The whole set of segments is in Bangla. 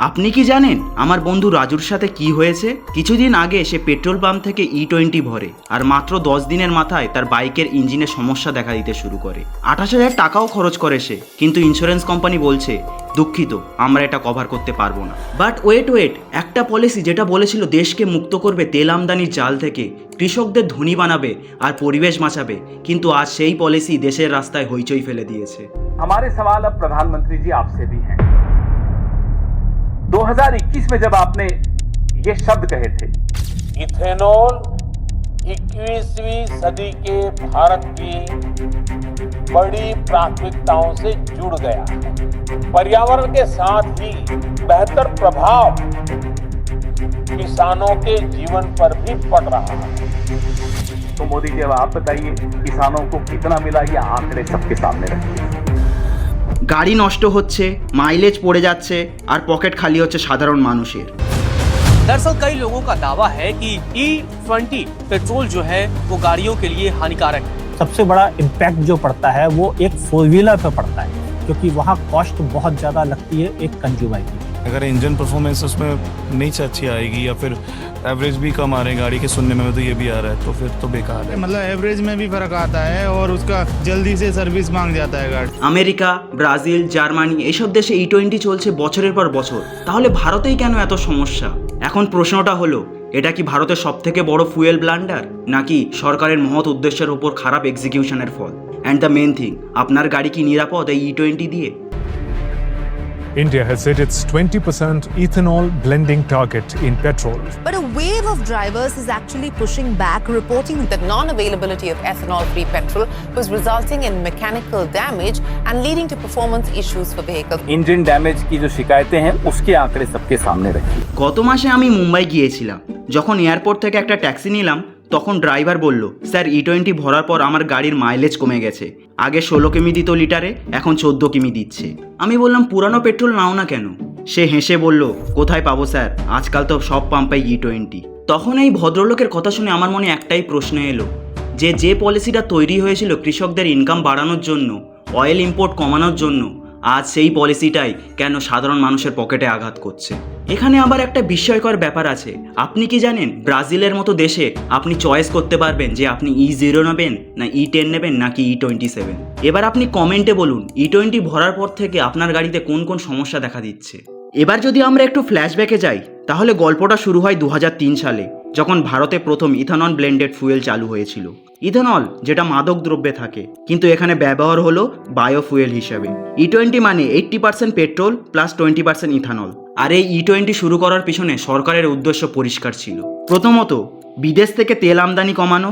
আপনি কি জানেন আমার বন্ধু রাজুর সাথে কি হয়েছে কিছুদিন আগে সে পেট্রোল পাম্প থেকে ই টোয়েন্টি ভরে আর মাত্র দশ দিনের মাথায় তার বাইকের ইঞ্জিনে সমস্যা দেখা দিতে শুরু করে আঠাশ হাজার টাকাও খরচ করে সে কিন্তু ইন্স্যুরেন্স কোম্পানি বলছে দুঃখিত আমরা এটা কভার করতে পারবো না বাট ওয়েট ওয়েট একটা পলিসি যেটা বলেছিল দেশকে মুক্ত করবে তেল আমদানির জাল থেকে কৃষকদের ধনী বানাবে আর পরিবেশ বাঁচাবে কিন্তু আজ সেই পলিসি দেশের রাস্তায় হইচই ফেলে দিয়েছে हमारे सवाल अब प्रधानमंत्री जी आपसे भी हैं 2021 में जब आपने ये शब्द कहे थे इथेनॉल 21वीं सदी के भारत की बड़ी प्राथमिकताओं से जुड़ गया। पर्यावरण के साथ ही बेहतर प्रभाव किसानों के जीवन पर भी पड़ रहा है। तो मोदी जी अब आप बताइए किसानों को कितना मिला ये आंकड़े सबके सामने रखिए। গাড়ি নষ্ট হচ্ছে মাইলেজ পড়ে যাচ্ছে আর পকেট খালি হচ্ছে সাধারণ মানুষের दरअसल कई लोगों का दावा है कि ई ट्वेंटी पेट्रोल जो है वो गाड़ियों के लिए हानिकारक है सबसे बड़ा इम्पैक्ट जो पड़ता है वो एक फोर व्हीलर पे पड़ता है क्योंकि वहाँ कॉस्ट बहुत ज़्यादा लगती है एक कंज्यूमर की अगर इंजन परफॉर्मेंस उसमें नहीं अच्छी आएगी या फिर एवरेज भी कम आ रहे हैं गाड़ी के सुनने में तो ये भी आ रहा है तो फिर तो बेकार है मतलब एवरेज में भी फर्क आता है और उसका जल्दी से सर्विस मांग जाता है गाड़ी আমেরিকা ব্রাজিল জার্মানি এইসব দেশে ই টোয়েন্টি চলছে বছরের পর বছর তাহলে ভারতেই কেন এত সমস্যা এখন প্রশ্নটা হলো এটা কি ভারতের সব থেকে বড় ফুয়েল ব্লান্ডার নাকি সরকারের মহৎ উদ্দেশ্যের ওপর খারাপ এক্সিকিউশনের ফল অ্যান্ড দ্য মেন থিং আপনার গাড়ি কি নিরাপদ এই ই টোয়েন্টি দিয়ে India has set its 20% ethanol blending target in petrol. But a wave of drivers is actually pushing back, reporting that non availability of ethanol free petrol was resulting in mechanical damage and leading to performance issues for vehicles. Engine damage की जो शिकायतें हैं उसके आंकड़े सबके सामने रखिए গত মাসে আমি মুম্বাই গিয়েছিলাম যখন এয়ারপোর্ট থেকে একটা ট্যাক্সি নিলাম তখন ড্রাইভার বলল, স্যার ই টোয়েন্টি ভরার পর আমার গাড়ির মাইলেজ কমে গেছে। আগে ষোলো কিমি দিত লিটারে, এখন চোদ্দ কিমি দিচ্ছে। আমি বললাম, পুরানো পেট্রোল নাও না কেন? সে হেসে বলল, কোথায় পাবো, স্যার? আজকাল তো সব পাম্পাই ই টোয়েন্টি তখন এই ভদ্রলোকের কথা শুনে আমার মনে একটাই প্রশ্ন এলো, যে যে পলিসিটা তৈরি হয়েছিল কৃষকদের ইনকাম বাড়ানোর জন্য অয়েল ইম্পোর্ট কমানোর জন্য আজ সেই পলিসিটাই কেন সাধারণ মানুষের পকেটে আঘাত করছে। এখানে আবার একটা বিস্ময়কর ব্যাপার আছে। আপনি কি জানেন, ব্রাজিলের মতো দেশে আপনি চয়েস করতে পারবেন যে আপনি ই জিরো নেবেন, না ই টেন নেবেন, নাকি ই টোয়েন্টি সেভেন এবার আপনি কমেন্টে বলুন ই টোয়েন্টি ভরার পর থেকে আপনার গাড়িতে কোন কোন সমস্যা দেখা দিচ্ছে? এবার যদি আমরা একটু ফ্ল্যাশব্যাকে যাই, তাহলে গল্পটা শুরু হয় দু হাজার তিন সালে। যখন ভারতে প্রথম ইথানল ব্লেন্ডেড ফুয়েল চালু হয়েছিল। ইথানল, যেটা মাদক দ্রব্যে থাকে, কিন্তু এখানে ব্যবহার হলো বায়োফুয়েল হিসাবে। ই টোয়েন্টি মানে eighty percent petrol plus twenty percent ethanol. আর এই ই টোয়েন্টি শুরু করার পিছনে সরকারের উদ্দেশ্য পরিষ্কার ছিল। প্রথমত, বিদেশ থেকে তেল আমদানি কমানো,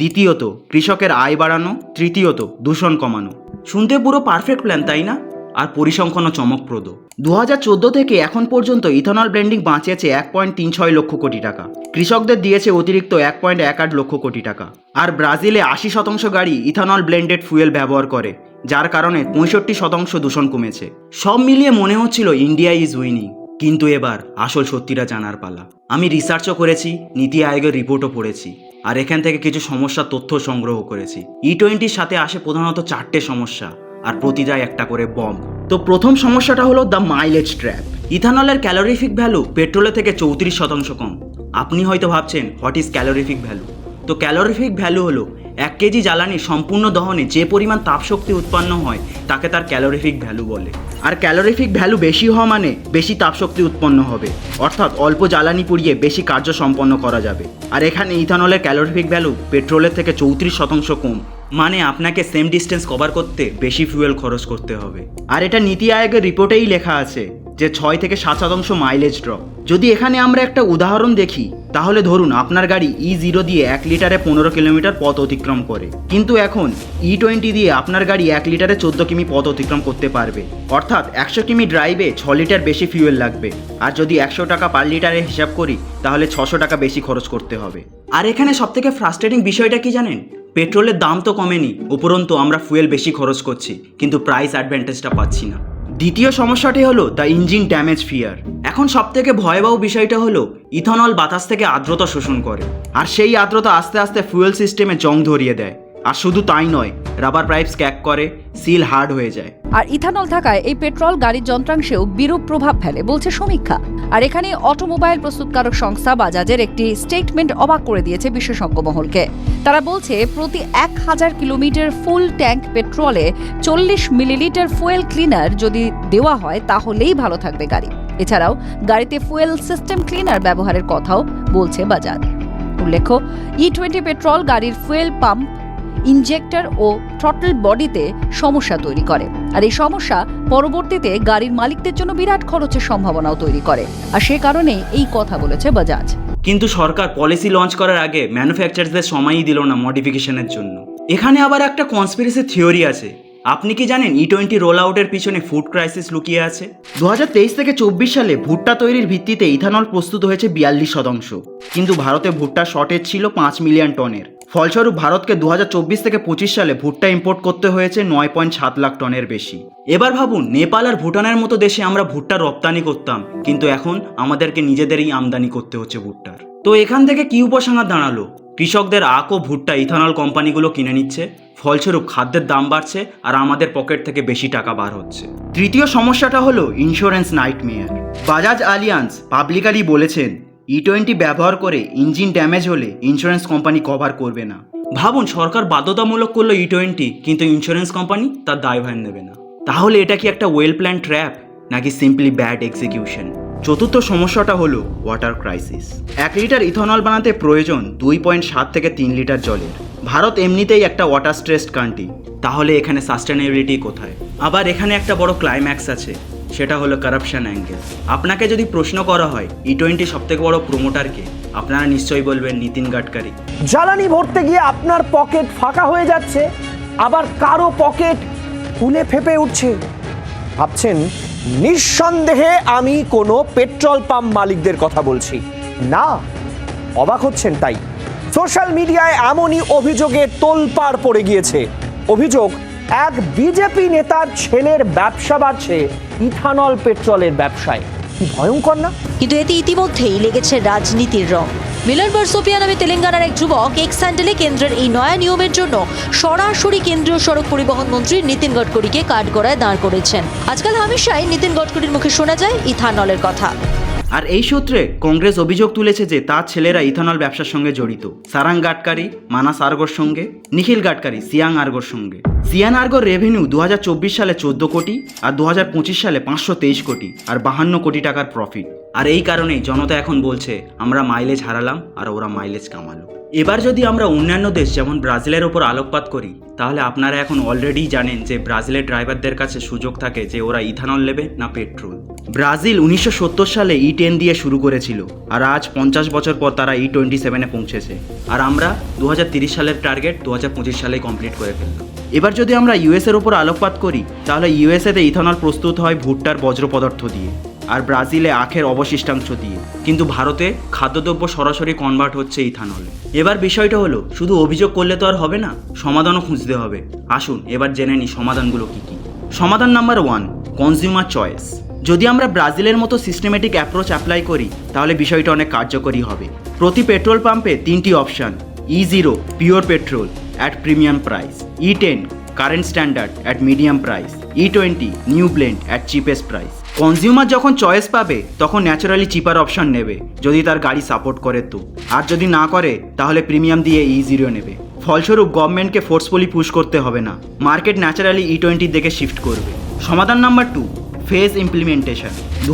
দ্বিতীয়ত, কৃষকের আয় বাড়ানো, তৃতীয়ত, দূষণ কমানো। শুনতে পুরো পারফেক্ট প্ল্যান তাই না? আর পরিসংখ্যানও চমকপ্রদ। দু হাজার চোদ্দ থেকে এখন পর্যন্ত ইথানল ব্লেন্ডিং বাঁচিয়েছে এক পয়েন্ট তিন ছয় লক্ষ কোটি টাকা। কৃষকদের দিয়েছে অতিরিক্ত এক পয়েন্ট এক আট লক্ষ কোটি টাকা। আর ব্রাজিলে আশি শতাংশ গাড়ি ইথানল ব্লেন্ডেড ফুয়েল ব্যবহার করে, যার কারণে পঁয়ষট্টি শতাংশ দূষণ কমেছে। সব মিলিয়ে মনে হচ্ছিল ইন্ডিয়া ইজ উইনিং, কিন্তু এবার আসল সত্যিটা জানার পালা। আমি রিসার্চও করেছি, নীতি আয়োগের রিপোর্টও পড়েছি, আর এখান থেকে কিছু সমস্যার তথ্য সংগ্রহ করেছি। ই টোয়েন্টির সাথে আসে প্রধানত চারটে সমস্যা। আর প্রতিটাই একটা করে বম। তো প্রথম সমস্যাটা হলো দ্য মাইলেজ ট্র্যাপ ইথানলের ক্যালোরিফিক ভ্যালু পেট্রোলের থেকে চৌত্রিশ শতাংশ কম। আপনি হয়তো ভাবছেন হোয়াট ইজ ক্যালোরিফিক ভ্যালু তো ক্যালোরিফিক ভ্যালু হলো এক কেজি জ্বালানি সম্পূর্ণ দহনে যে পরিমাণ তাপশক্তি উৎপন্ন হয়, তাকে তার ক্যালোরিফিক ভ্যালু বলে। আর ক্যালোরিফিক ভ্যালু বেশি হওয়া মানে বেশি তাপশক্তি উৎপন্ন হবে। অর্থাৎ অল্প জ্বালানি পুড়িয়ে বেশি কার্য সম্পন্ন করা যাবে। আর এখানে ইথানলের ক্যালোরিফিক ভ্যালু পেট্রোলের থেকে চৌত্রিশ শতাংশ কম। মানে আপনাকে সেম ডিস্টেন্স কভার করতে বেশি ফুয়েল খরচ করতে হবে। আর এটা নীতি আয়োগের রিপোর্টেই লেখা আছে যে ছয় থেকে সাত শতাংশ মাইলেজ ড্রপ যদি এখানে আমরা একটা উদাহরণ দেখি তাহলে ধরুন আপনার গাড়ি ই জিরো দিয়ে এক লিটারে পনেরো কিলোমিটার পথ অতিক্রম করে। কিন্তু এখন ই টোয়েন্টি দিয়ে আপনার গাড়ি এক লিটারে চোদ্দ কিমি পথ অতিক্রম করতে পারবে। অর্থাৎ একশো কিমি ড্রাইভে ছ লিটার বেশি ফিউয়েল লাগবে। আর যদি একশো টাকা পার লিটারে হিসাব করি তাহলে ছশো টাকা বেশি খরচ করতে হবে। আর এখানে সব থেকে ফ্রাস্ট্রেটিং বিষয়টা কি জানেন? পেট্রোলের দাম তো কমেনি, উপরন্তু আমরা ফুয়েল বেশি খরচ করছি, কিন্তু প্রাইস অ্যাডভান্টেজটা পাচ্ছি না। দ্বিতীয় সমস্যাটি হলো দ্য ইঞ্জিন ড্যামেজ ফিয়ার এখন সব থেকে ভয়াবহ বিষয়টা হলো ইথানল বাতাস থেকে আর্দ্রতা শোষণ করে, আর সেই আর্দ্রতা আস্তে আস্তে ফুয়েল সিস্টেমে জং ধরিয়ে দেয়। আর শুধু তাই নয় রাবার পাইপস ক্যাক করে সিল হার্ড হয়ে যায়। আর ইথানল থাকায় এই পেট্রোল গাড়ির যন্ত্রাংশেও বিরূপ প্রভাব ফেলে, বলছে সমীক্ষা। আর এখানে অটোমোবাইল প্রস্তুতকারক সংস্থা বাজাজের একটি স্টেটমেন্ট অবাক করে দিয়েছে বিশেষজ্ঞ মহলকে। তারা বলছে, প্রতি এক হাজার কিলোমিটার ফুল ট্যাঙ্ক পেট্রোলে চল্লিশ মিলিলিটার ফুয়েল ক্লিনার যদি দেওয়া হয়, তাহলেই ভালো থাকবে গাড়ি। এছাড়াও, গাড়িতে ফুয়েল সিস্টেম ক্লিনার ব্যবহারের কথাও বলছে বাজাজ। উল্লেখ্য ই টোয়েন্টি পেট্রোল গাড়ির ফুয়েল পাম্প ইনজেক্টর ও থ্রটল বডিতে সমস্যা তৈরি করে। আর এই সমস্যা পরবর্তীতে গাড়ির মালিকদের জন্য বিরাট খরচের সম্ভাবনাও তৈরি করে। আর সে কারণে এই কথা বলেছে বাজাজ কিন্তু সরকার পলিসি লঞ্চ করার আগে ম্যানুফ্যাকচারারদের সময়ই দিল না মডিফিকেশনের জন্য। এখানে আবার একটা কনস্পিরেসি থিওরি আছে। আপনি কি জানেন ই টোয়েন্টি রোল আউটের পিছনে ফুড ক্রাইসিস লুকিয়ে আছে? দু হাজার তেইশ থেকে চব্বিশ সালে ভুট্টা তৈরির ভিত্তিতে ইথানল প্রস্তুত হয়েছে বিয়াল্লিশ শতাংশ। কিন্তু ভারতে ভুট্টা শর্টেজ ছিল পাঁচ মিলিয়ন টনের ফলস্বরূপ ভারতকে দু হাজার চব্বিশ থেকে পঁচিশ সালে ভুট্টা ইম্পোর্ট করতে হয়েছে নয় পয়েন্ট সাত লাখ টনের বেশি। এবার ভাবুন, নেপাল আর ভুটানের মতো দেশে আমরা ভুট্টা রপ্তানি করতাম, কিন্তু এখন আমাদেরকে নিজেদেরই আমদানি করতে হচ্ছে ভুট্টার। তো এখান থেকে কি উপসংহার দাঁড়াল? কৃষকদের আখ ও ভুট্টা ইথানল কোম্পানিগুলো কিনে নিচ্ছে, ফলস্বরূপ খাদ্যের দাম বাড়ছে আর আমাদের পকেট থেকে বেশি টাকা বার হচ্ছে। তৃতীয় সমস্যাটা হলো insurance nightmare Bajaj Allianz publicly বলেছেন ই টোয়েন্টি ব্যবহার করে ইঞ্জিন ড্যামেজ হলে ইন্স্যুরেন্স কোম্পানি কভার করবে না। ভাবুন, সরকার বাধ্যতামূলক করল ই টোয়েন্টি কিন্তু ইন্স্যুরেন্স কোম্পানি তার দায়ভার নেবে না। তাহলে এটা কি একটা ওয়েল প্ল্যান ট্র্যাপ নাকি সিম্পলি ব্যাড এক্সিকিউশন চতুর্থ সমস্যাটা হলো ওয়াটার ক্রাইসিস এক লিটার ইথনল বানাতে প্রয়োজন দুই পয়েন্ট সাত থেকে তিন লিটার জলের। ভারত এমনিতেই একটা ওয়াটার স্ট্রেসড কান্ট্রি তাহলে এখানে সাস্টেনেবিলিটি কোথায়? আবার এখানে একটা বড় ক্লাইম্যাক্স আছে। সেটা হলো কারাপশন অ্যাঙ্গেল আপনাকে যদি প্রশ্ন করা হয় ই টোয়েন্টি সব থেকে বড় প্রোমোটারকে আপনারা নিশ্চয়ই বলবেন নীতিন গাডকারি। জ্বালানি ভরতে গিয়ে আপনার পকেট ফাঁকা হয়ে যাচ্ছে, আবার কারও পকেট ফুলে ফেপে উঠছে। ভাবছেন, নিঃসন্দেহে আমি কোনো পেট্রোল পাম্প মালিকদের কথা বলছি। না, অবাক হচ্ছেন তাই। সোশ্যাল মিডিয়ায় এমনই অভিযোগে তোলপাড় পড়ে গিয়েছে। অভিযোগ, এক বিজেপি নেতার ছেলের ব্যবসা বাড়ছে ইথানল পেট্রোলের ব্যবসায়। কি ভয়ঙ্কর না? কিন্তু এতে ইতিমধ্যেই লেগেছে রাজনীতির রং। মিলন বারসোপিয়া নামে তেলেঙ্গানার এক যুবক এক্স স্যান্ডেলে কেন্দ্রের এই নয়া নিয়মের জন্য সরাসরি কেন্দ্রীয় সড়ক পরিবহন মন্ত্রী নীতিন গডকরিকে কাঠগড়ায় দাঁড় করেছেন। আজকাল হামেশাই নীতিন গডকরির মুখে শোনা যায় ইথানলের কথা। আর এই সূত্রে কংগ্রেস অভিযোগ তুলেছে যে তার ছেলেরা ইথানল ব্যবসার সঙ্গে জড়িত। সারাং গাডকারি মানাস আর্গোর সঙ্গে নিখিল গাডকারি সিয়াং আর্গোর সঙ্গে। সিয়ান আর্গোর রেভিনিউ দু হাজার চব্বিশ সালে চোদ্দ কোটি আর দু হাজার পঁচিশ সালে পাঁচশো তেইশ কোটি আর বাহান্ন কোটি টাকার প্রফিট আর এই কারণেই জনতা এখন বলছে, আমরা মাইলেজ হারালাম আর ওরা মাইলেজ কামালো। এবার যদি আমরা অন্যান্য দেশ যেমন ব্রাজিলের ওপর আলোকপাত করি, তাহলে আপনারা এখন অলরেডি জানেন যে ব্রাজিলের ড্রাইভারদের কাছে সুযোগ থাকে যে ওরা ইথানল নেবে না পেট্রোল ব্রাজিল উনিশশো সত্তর সালে ই টেন দিয়ে শুরু করেছিল আর আজ পঞ্চাশ বছর পর তারা ই টোয়েন্টি সেভেনে পৌঁছেছে। আর আমরা দু সালের টার্গেট দু হাজার পঁচিশ সালে কমপ্লিট করে ফেললাম। এবার যদি আমরা ইউএসের ওপর আলোকপাত করি, তাহলে ইউএসএতে ইথানল প্রস্তুত হয় ভুট্টার বজ্র পদার্থ দিয়ে আর ব্রাজিলে আখের অবশিষ্টাংশ দিয়ে। কিন্তু ভারতে খাদ্যদ্রব্য সরাসরি কনভার্ট হচ্ছে ইথানলে। এবার বিষয়টা হলো, শুধু অভিযোগ করলে তো আর হবে না, সমাধানও খুঁজতে হবে। আসুন, এবার জেনে নিই সমাধানগুলো কী কী। সমাধান নাম্বার ওয়ান কনজিউমার চয়েস যদি আমরা ব্রাজিলের মতো সিস্টেমেটিক অ্যাপ্রোচ অ্যাপ্লাই করি, তাহলে বিষয়টা অনেক কার্যকরী হবে। প্রতি পেট্রোল পাম্পে তিনটি option E zero pure petrol price E ten current standard at medium price E twenty new blend at cheapest price consumer যখন চয়েস পাবে, তখন ন্যাচারালি চিপার অপশন নেবে, যদি তার গাড়ি সাপোর্ট করে তো। আর যদি না করে, তাহলে প্রিমিয়াম দিয়ে ই জিরো নেবে। ফলস্বরূপ গভর্নমেন্টকে ফোর্সফুলি পুশ করতে হবে না। মার্কেট ন্যাচারালি ই টোয়েন্টির দিকে শিফট করবে। সমাধান নাম্বার টু ফেজ ইমপ্লিমেন্টেশন দু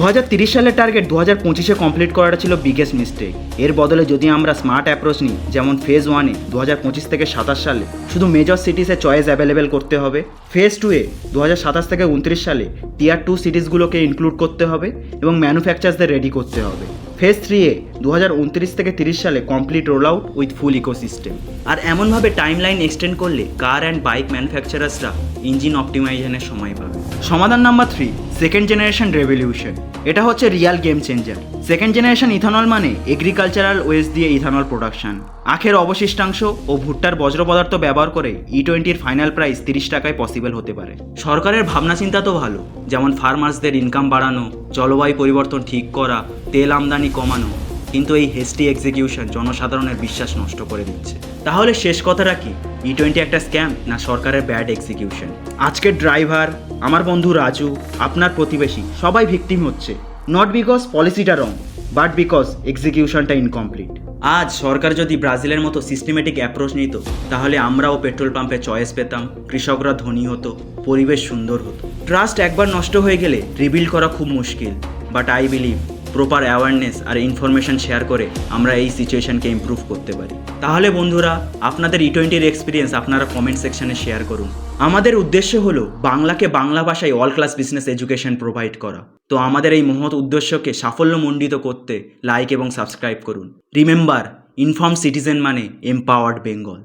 সালের টার্গেট দু হাজার পঁচিশে কমপ্লিট করাটা ছিল বিগেস্ট মিস্টেক এর বদলে যদি আমরা স্মার্ট অ্যাপ্রোচ নিই, যেমন ফেজ ওয়ানে দু হাজার পঁচিশ থেকে সাতাশ সালে, শুধু মেজর সিটিসে চয়েস অ্যাভেলেবেল করতে হবে। ফেজ টুয়ে দু হাজার সাতাশ থেকে উনত্রিশ সালে টিয়ার টু সিটিসগুলোকে ইনক্লুড করতে হবে এবং ম্যানুফ্যাকচার্সদের রেডি করতে হবে। ফেজ থ্রি এ দু হাজার উনত্রিশ থেকে তিরিশ সালে complete roll out with full ecosystem আর এমনভাবে টাইম লাইন এক্সটেন্ড করলে কার অ্যান্ড বাইক ম্যানুফ্যাকচারার্সরা ইঞ্জিন অপটিমাইজেশনের সময় পাবে। সমাধান number three second generation revolution এটা হচ্ছে real game changer second generation ethanol মানে এগ্রিকালচারাল ওয়েস্ট দিয়ে ইথানল প্রোডাকশন আখের অবশিষ্টাংশ ও ভুট্টার বজ্র পদার্থ ব্যবহার করে ই টোয়েন্টির ফাইনাল প্রাইস তিরিশ টাকায় পসিবল হতে পারে। সরকারের ভাবনা চিন্তা তো ভালো, যেমন ফার্মার্সদের ইনকাম বাড়ানো, জলবায়ু পরিবর্তন ঠিক করা, তেল আমদানি কমানো, কিন্তু এই হেস্টি এক্সিকিউশন জনসাধারণের বিশ্বাস নষ্ট করে দিচ্ছে। তাহলে শেষ কথাটা কি? ই টোয়েন্টি একটা স্ক্যাম না সরকারের ব্যাড এক্সিকিউশন আজকের ড্রাইভার আমার বন্ধু রাজু, আপনার প্রতিবেশী, সবাই ভিকটিম হচ্ছে। নট বিকজ পলিসিটা রং বাট বিকজ এক্সিকিউশনটা ইনকমপ্লিট আজ সরকার যদি ব্রাজিলের মতো সিস্টেমেটিক অ্যাপ্রোচ নিত, তাহলে আমরাও পেট্রোল পাম্পে চয়েস পেতাম, কৃষকরা ধনী হতো, পরিবেশ সুন্দর হতো। ট্রাস্ট একবার নষ্ট হয়ে গেলে রিবিল্ড করা খুব মুশকিল but I believe proper awareness R information share করে আমরা এই সিচুয়েশনকে ইমপ্রুভ করতে পারি। তাহলে বন্ধুরা, আপনাদের ই টোয়েন্টির এক্সপিরিয়েন্স আপনারা কমেন্ট সেকশনে শেয়ার করুন। আমাদের উদ্দেশ্য হলো বাংলাকে বাংলা ভাষায় all class business education provide করা। তো আমাদের এই মহৎ উদ্দেশ্যকে সাফল্যমণ্ডিত করতে লাইক এবং সাবস্ক্রাইব করুন। রিমেম্বার ইনফর্ম সিটিজেন মানে এম্পাওয়ার্ড বেঙ্গল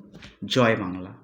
জয় বাংলা।